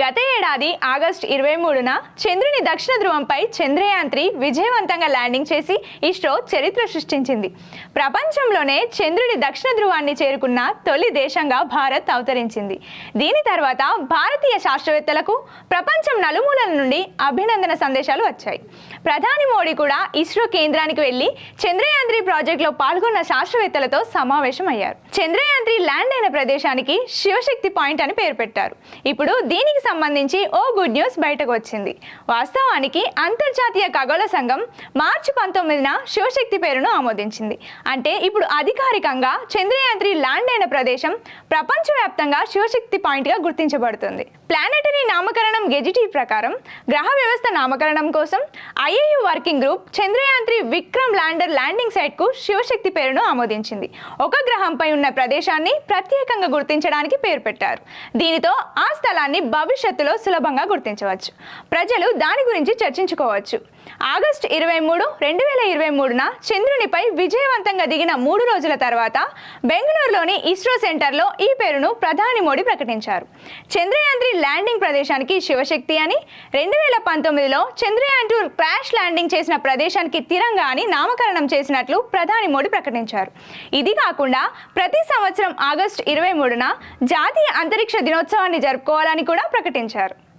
గత ఏడాది ఆగస్టు ఇరవై మూడున చంద్రుని దక్షిణ ధ్రువంపై చంద్రయాన్ త్రీ విజయవంతంగా ల్యాండింగ్ చేసి ఇస్రో చరిత్ర సృష్టించింది. ప్రపంచంలోనే చంద్రుడి దక్షిణ ధ్రువాన్ని చేరుకున్న తొలి దేశంగా భారత్ అవతరించింది. దీని తర్వాత భారతీయ శాస్త్రవేత్తలకు ప్రపంచం నలుమూలల నుండి అభినందన సందేశాలు వచ్చాయి. ప్రధాని మోడీ కూడా ఇస్రో కేంద్రానికి వెళ్ళి చంద్రయాన్ త్రీ ప్రాజెక్టులో పాల్గొన్న శాస్త్రవేత్తలతో సమావేశం అయ్యారు చంద్రయాన్ త్రీ ల్యాండ్ అయిన ప్రదేశానికి శివశక్తి పాయింట్ అని పేరు పెట్టారు. ఇప్పుడు దీనికి సంబంధించి ఓ గుడ్ న్యూస్ బయటకు వచ్చింది వాస్తవానికి అంతర్జాతీయ ఖగోళ సంఘం మార్చి పంతొమ్మిదిన శివశక్తి పేరును ఆమోదించింది. అంటే ఇప్పుడు అధికారికంగా చంద్రయాన్ త్రీ ల్యాండ్ అయిన ప్రదేశం ప్రపంచవ్యాప్తంగా శివశక్తి పాయింట్గా గుర్తించబడుతుంది. ప్లానెటరీ నామకరణం గెజిటీ ప్రకారం గ్రహ వ్యవస్థ నామకరణం కోసం IAU working group Chandrayaan three Vikram lander landing సైట్కు Shivashakti పేరును ఆమోదించింది. ఒక గ్రహంపై ఉన్న ప్రదేశాన్ని ప్రత్యేకంగా గుర్తించడానికి పేరు పెట్టారు. దీనితో ఆ స్థలాన్ని భవిష్యత్తులో సులభంగా గుర్తించవచ్చు. ప్రజలు దాని గురించి చర్చించుకోవచ్చు. ఆగస్టు ఇరవై మూడు రెండు వేల ఇరవై మూడున చంద్రునిపై విజయవంతంగా దిగిన మూడు రోజుల తర్వాత బెంగళూరులోని ఇస్రో సెంటర్లో ఈ పేరును ప్రధాని మోడీ ప్రకటించారు. చంద్రయాన్ త్రీ ల్యాండింగ్ ప్రదేశానికి శివశక్తి అని రెండు వేల పంతొమ్మిదిలో చంద్రయాన్ టూ క్రాష్ ల్యాండింగ్ చేసిన ప్రదేశానికి తిరంగా అని నామకరణం చేసినట్లు ప్రధాని మోడీ ప్రకటించారు. ఇది కాకుండా ప్రతి సంవత్సరం ఆగస్టు ఇరవై మూడున జాతీయ అంతరిక్ష దినోత్సవాన్ని జరుపుకోవాలని కూడా ప్రకటించారు.